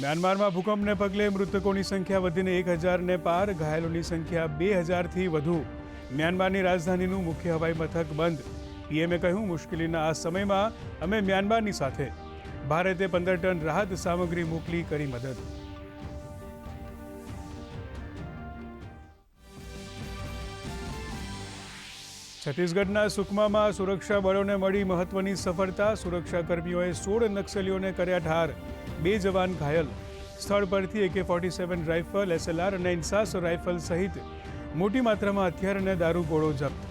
મ્યાનમારમાં ભૂકંપને પગલે મૃતકોની સંખ્યા વધીને એક હજારને પાર, ઘાયલોની સંખ્યા બે હજારથી વધુ. મ્યાનમારની રાજધાનીનું મુખ્ય હવાઈ મથક બંધ. પીએમએ કહ્યું, મુશ્કેલીના આ સમયમાં અમે મ્યાનમારની સાથે. ભારતે પંદર ટન રાહત સામગ્રી મોકલી કરી મદદ. છત્તીસગઢના સુકમામાં સુરક્ષા બળોને મળી મહત્વની સફળતા. સુરક્ષા કર્મીઓએ સોળ નક્સલીઓને કર્યા ઠાર. બે જવાન ઘાયલ. સ્થળ પરથી એકે ફોર્ટી સેવન રાઇફલ એસએલઆર અને ઇન્સાસ રાઇફલ સહિત મોટી માત્રામાં હથિયાર અને દારૂ ગોળો જપ્ત.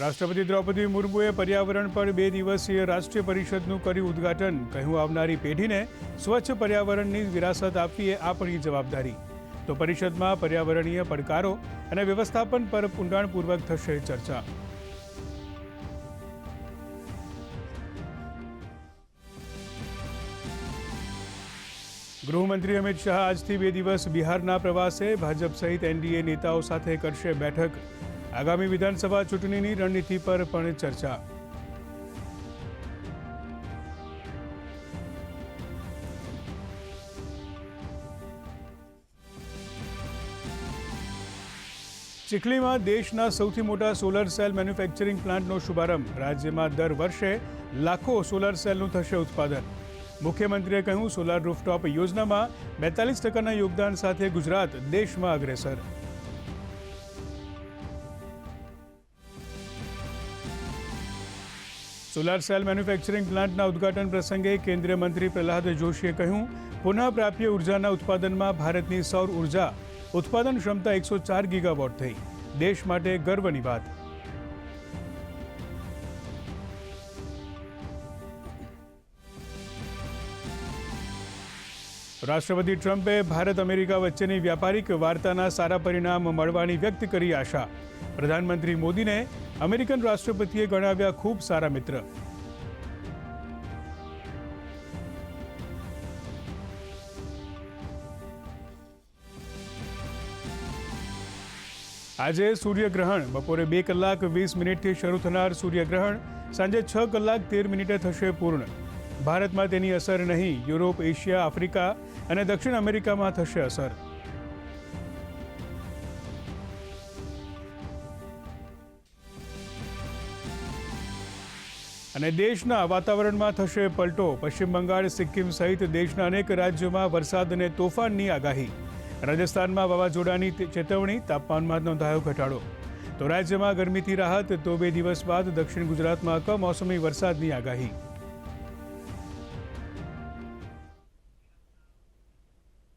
રાષ્ટ્રપતિ દ્રૌપદી મુર્મુએ પર્યાવરણ પર બે દિવસીય રાષ્ટ્રીય પરિષદનું કર્યું ઉદ્ઘાટન. કહ્યું, આવનારી પેઢીને સ્વચ્છ પર્યાવરણની વિરાસત આપવી એ આપણી જવાબદારી. તો પરિષદમાં પર્યાવરણીય પડકારો અને વ્યવસ્થાપન પર ઊંડાણપૂર્વક થશે ચર્ચા. ગૃહમંત્રી અમિત શાહ આજથી બે દિવસ બિહારના પ્રવાસે ભાજપ સહિત એનડીએ નેતાઓ સાથે કરશે બેઠક. આગામી વિધાનસભા ચૂંટણીની રણનીતિ પર પણ ચર્ચા. ચીખલીમાં દેશના સૌથી મોટા સોલર સેલ મેન્યુફેક્ચરિંગ પ્લાન્ટનો શુભારંભ રાજ્યમાં દર વર્ષે લાખો સોલર સેલનું થશે ઉત્પાદન મુખ્યમંત્રીએ કહ્યું સોલાર રૂફટોપ યોજનામાં બેતાલીસ ટકાના યોગદાન સાથે ગુજરાત દેશમાં અગ્રેસર સોલાર સેલ મેન્યુફેક્ચરિંગ પ્લાન્ટના ઉદ્ઘાટન પ્રસંગે કેન્દ્રીય મંત્રી પ્રહલાદ જોશીએ કહ્યું પુનઃપ્રાપ્ય ઉર્જાના ઉત્પાદનમાં ભારતની સૌર ઉર્જા ઉત્પાદન ક્ષમતા એકસો ચાર ગીગાવોટ થઈ. દેશ માટે ગર્વની વાત. રાષ્ટ્રપતિ ટ્રમ્પે ભારત અમેરિકા વચ્ચેની વ્યાપારિક વાર્તાના સારા પરિણામ મળવાની વ્યક્ત કરી આશા. પ્રધાનમંત્રી મોદીને અમેરિકન રાષ્ટ્રપતિએ ગણાવ્યા ખૂબ સારા મિત્ર. આજે સૂર્યગ્રહણ, બપોરે બે કલાક વીસ મિનિટથી શરૂ થનાર સૂર્યગ્રહણ, સાંજે છ કલાક તેર મિનિટે થશે પૂર્ણ. ભારતમાં તેની અસર નહીં, યુરોપ, એશિયા, આફ્રિકા અને દક્ષિણ અમેરિકામાં થશે અસર. અને દેશના વાતાવરણમાં થશે પલટો, પશ્ચિમ બંગાળ, સિક્કિમ સહિત દેશના અનેક રાજ્યોમાં વરસાદ અને તોફાનની આગાહી. રાજસ્થાનમાં વાવાઝોડાની ચેતવણી તાપમાનમાં નોંધાયો ઘટાડો. તો રાજ્યમાં ગરમીથી રાહત, તો બે દિવસ બાદ દક્ષિણ ગુજરાતમાં કમોસમી વરસાદની આગાહી.